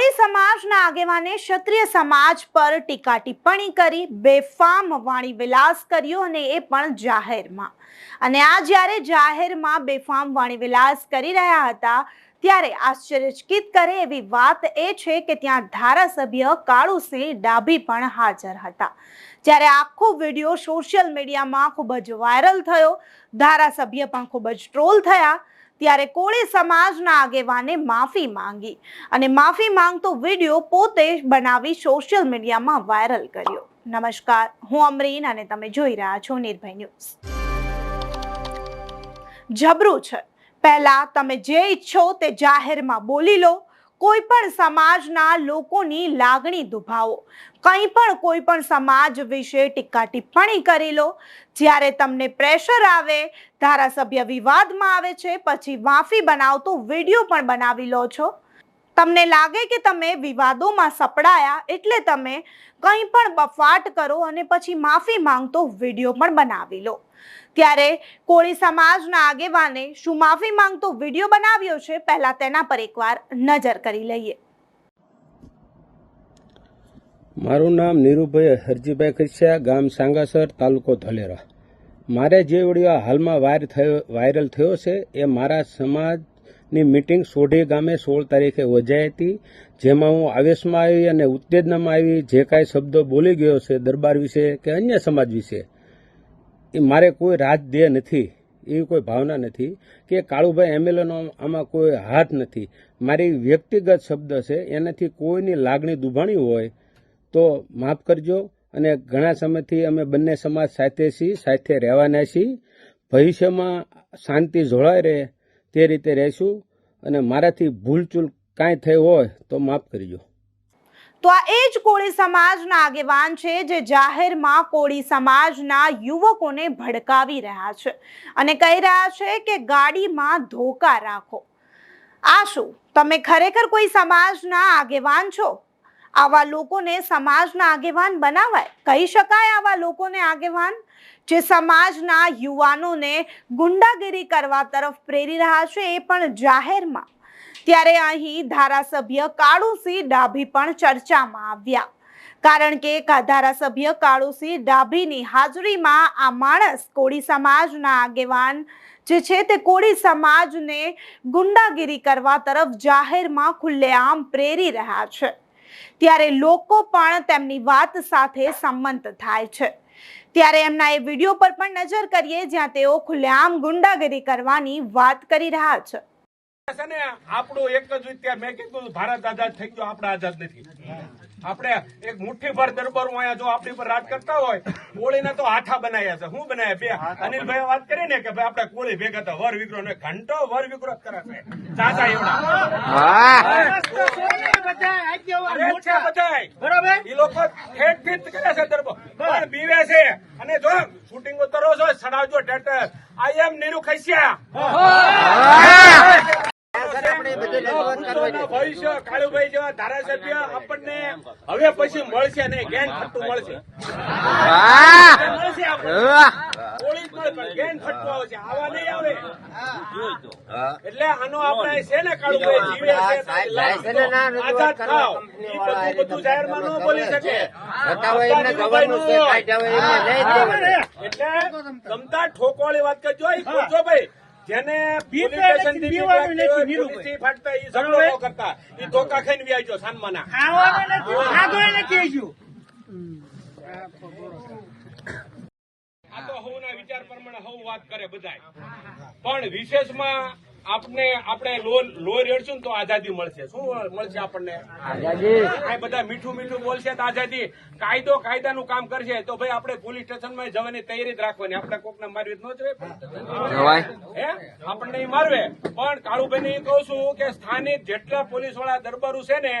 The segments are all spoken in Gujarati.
કોળી સમાજના આગેવાને ક્ષત્રિય સમાજ પર ટીકા ટિપ્પણી કરી, બેફામ વાણી વિલાસ કર્યો અને એ પણ જાહેરમાં. અને આ જ્યારે જાહેરમાં બેફામ વાણી વિલાસ કરી રહ્યા હતા, ત્યારે આશ્ચર્યચકિત કરે એવી વાત એ છે કે ત્યાં ધારાસભ્ય કાળુસિંહ ડાભી પણ હાજર હતા. જ્યારે આખો વીડિયો સોશિયલ મીડિયામાં ખૂબ જ વાયરલ થયો, ધારાસભ્ય પણ ખૂબ જ ટ્રોલ થયા ત્યારે કોળી સમાજના આગેવાને માફી માંગી અને માફી માંગતો વીડિયો પોતે બનાવી સોશિયલ મીડિયામાં વાયરલ કર્યો. નમસ્કાર, હું અમરીન અને તમે જોઈ રહ્યા છો નિર્ભય ન્યૂઝ. જબરું છે. પહેલા તમે જે ઈચ્છો તે જાહેરમાં બોલી લો કોઈ પણ સમાજના લોકોની લાગણી દુભાવો. કંઈ પણ કોઈ પણ સમાજ વિશે ટીકા ટિપ્પણી કરી લો. જ્યારે તમને પ્રેશર આવે, ધારાસભ્ય વિવાદમાં આવે છે, પછી માફી બનાવતો વીડિયો પણ બનાવી લો છો. તમને લાગે કે તમે વિવાદોમાં સપડાયા એટલે તમે કંઈ પણ બફાટ કરો અને પછી માફી માંગતો વીડિયો પણ બનાવી લો. ત્યારે કોળી સમાજના આગેવાને શું માફી માંગતો વીડિયો બનાવ્યો છે પહેલા તેના પર એકવાર નજર કરી લઈએ. મારું નામ નીરુભાઈ હરજીભાઈ ખરસિયા ગામ સાંગાસર, તાલુકો ધલેરા. મારે જે વીડિયો હાલમાં વાયર થયો વાયરલ થયો છે એ મારા સમાજની મિટિંગ સોઢી ગામે સોળ તારીખે યોજાઈ હતી, જેમાં હું આવેશમાં આવી અને ઉત્તેજનામાં આવી, જે કાંઈ શબ્દો બોલી ગયો છે દરબાર વિશે કે અન્ય સમાજ વિશે, એ મારે કોઈ રાજદેહ નથી, એવી કોઈ ભાવના નથી કે કાળુભાઈ એમએલએનો આમાં કોઈ હાથ નથી. મારી વ્યક્તિગત શબ્દ છે, એનાથી કોઈની લાગણી દુભાણી હોય તો માફ કરજો અને ઘણા સમયથી અમે બંને સમાજ સાથે છીએ, સાથે રહેવાના છીએ. ભવિષ્યમાં શાંતિ જોડાઈ રહે તે રીતે રહેશું અને મારાથી ભૂલચૂલ કાંઈ થઈ હોય તો માફ કરજો. તો આ એ જ કોળી સમાજના આગેવાન છે જે જાહેરમાં કોળી સમાજના યુવકોને ભડકાવી રહ્યા છે અને કહી રહ્યા છે કે ગાડીમાં ધોકા રાખો. આ શું? તમે ખરેખર કોઈ સમાજના આગેવાન છો? આવા લોકોને સમાજના આગેવાન બનાવાય. કહી શકાય આવા લોકોને આગેવાન જે સમાજના યુવાનોને ગુંડાગીરી કરવા તરફ પ્રેરી રહ્યા છે એ પણ જાહેરમાં. ત્યારે અહીં ધારાસભ્ય કાળુસિંહ ડાભી પણ ચર્ચામાં આવ્યા. કારણ કે ધારાસભ્ય કાળુસિંહ ડાભીની હાજરીમાં આ માણસ કોળી સમાજના આગેવાન જે છે તે કોળી સમાજને ગુંડાગીરી કરવા તરફ જાહેરમાં ખુલ્લેઆમ પ્રેરી રહ્યા છે. ત્યારે લોકો પણ તેમની વાત સાથે સંમત થાય છે. ત્યારે એમના એ વીડિયો પર પણ નજર કરીએ જ્યાં તેઓ ખુલ્લેઆમ ગુંડાગીરી કરવાની વાત કરી રહ્યા છે. છે આપણું એક જ વિદ્યા મેં કીધું ભારત આઝાદ થઈ ગયો આપણે આઝાદ નથી. આપણે એક મુઠ્ઠી ભર દરબારો અહીંયા જો આપણી પર રાજ કરતા હોય કોળીને તો આઠા બનાવ્યા છે. શું બનાવ્યા બે. અનિલભાઈ વાત કરી ને કે ભાઈ આપણે કોળી ભેગા વર વિગ્રહ ને ઘંટો વર વિગ્રહ કરે છે. ચાચા એવડા. છે લોકો ઠેઠ ઠેઠ કરે છે દરબાર પણ બીવે છે. અને જો શૂટિંગ કરો છો સડાવજો ટેટર આઈ એમ નીરુ ખૈસિયા ભવિષ્ય કાળુભાઈ જેવા ધારાસભ્ય આપણને હવે પછી મળશે નહીં ગેન ખટ્ટું મળશે. મળશે ગેન ખટ્ટું આવશે. આવા નહીં આવે. એટલે આનો આપણે છે ને કાળુભાઈ જીવે છે આઝાદ થાવ. ઈ બધું બધું જાહેરમાં ન બોલી શકે. એટલે ગમતા ઠોકવાળી વાત કરજો. ઈ ખોટો ભાઈ જેને ફાટતા ઈ ઝઘડો કરતા. ઈ ધોકા ખાઈને વ્યાજો સાનમાના આ તો હવના વિચાર પ્રમાણે હવ વાત કરે બધાય. પણ વિશેષમાં આપણે આપણે લો લો રેડશું તો આઝાદી મળશે. શું મળશે આપણને? આ બધા મીઠું મીઠું બોલશે તો આઝાદી. કાયદો કાયદાનું કામ કરશે તો ભાઈ આપણે પોલીસ સ્ટેશનમાં જવાની તૈયારી જ રાખવાની. આપણે કોકને મારવી જ ન જોઈએ હે? આપણને મારવે. પણ કાળુભાઈ ને કહું છું કે સ્થાનિક જેટલા પોલીસવાળા દરબારું છે ને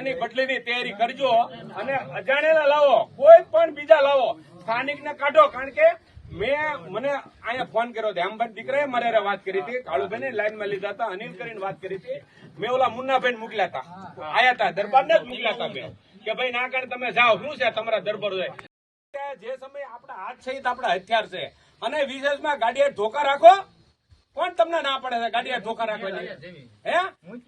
એની બદલીની તૈયારી કરજો અને અજાણેલા લાવો. કોઈ પણ બીજા લાવો. સ્થાનિક ને કાઢો. કારણ કે મેં મને અહીંયા ફોન કર્યો હતો. હેમભાઈ દીકરાએ મારે વાત કરી હતી. કાળુભાઈ લાઈનમાં લીધા હતા. અનિલ કરીને વાત કરી હતી. મેં ઓલા મુન્નાભાઈ મોકલ્યા હતા. આયા હતા. દરબાર ને જ મોકલ્યા હતા મેં. કે ભાઈ, ના કારણે તમે જાઓ. શું છે? તમારા દરબાર હોય. જે સમય આપણા હાથ સહિત આપણા હથિયાર છે. અને વિશેષમાં ગાડીએ ધોકા રાખો કોણ તમને ના પડે છે? ગાડી ધોકા રાખો હે?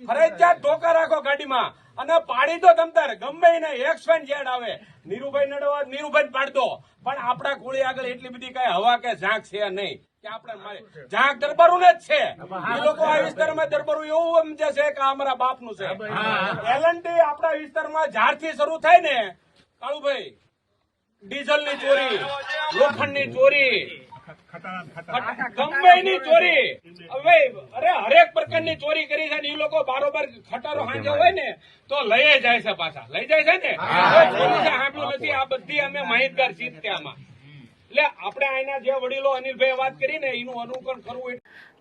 ફરજિયાત ધોકા રાખો ગાડીમાં. અને પાડી દો તમતાર. ગમે એને એક્સ ફેન જેડ આવે. નીરુભાઈ નડવા નીરુભાઈ પાડ દો. પણ આપણા કોળી આગળ એટલી બધી કઈ હવા કે ઝાંક છે નહીં કે આપણે ઝાંક દરબારું જ છે. એ લોકો આ વિસ્તારમાં દરબારું એવું સમજે છે કે અમારા બાપનું છે. એલએનટી આપણા વિસ્તારમાં જ્યારથી શરૂ થાય ને કાળુભાઈ ડીઝલની ચોરી લોખંડની ચોરી ગમે ચોરી. હવે અરે હરેક પ્રકારની ચોરી કરી છે ને એ લોકો બારોબાર ખટારો હાંજે હોય ને તો લઈ જાય છે પાછા. લઈ જાય છે ને? સાંભળ્યું નથી. આ બધી અમે માહિતગાર છીએ જ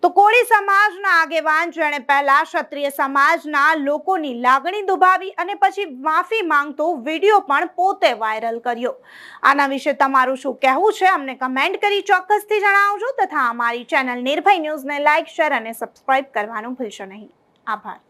તો કોળી સમાજના આગેવાન જેણે પહેલા ક્ષત્રિય સમાજના લોકોની લાગણી દુભાવી અને પછી માફી માંગતો વીડિયો પણ પોતે વાયરલ કર્યો. આના વિશે તમારું શું કહેવું છે, અમને કમેન્ટ કરી ચોક્કસથી જણાવજો તથા અમારી ચેનલ નિર્ભય ન્યૂઝને લાઇક શેર અને સબસ્ક્રાઇબ કરવાનું ભૂલશો નહીં. આભાર.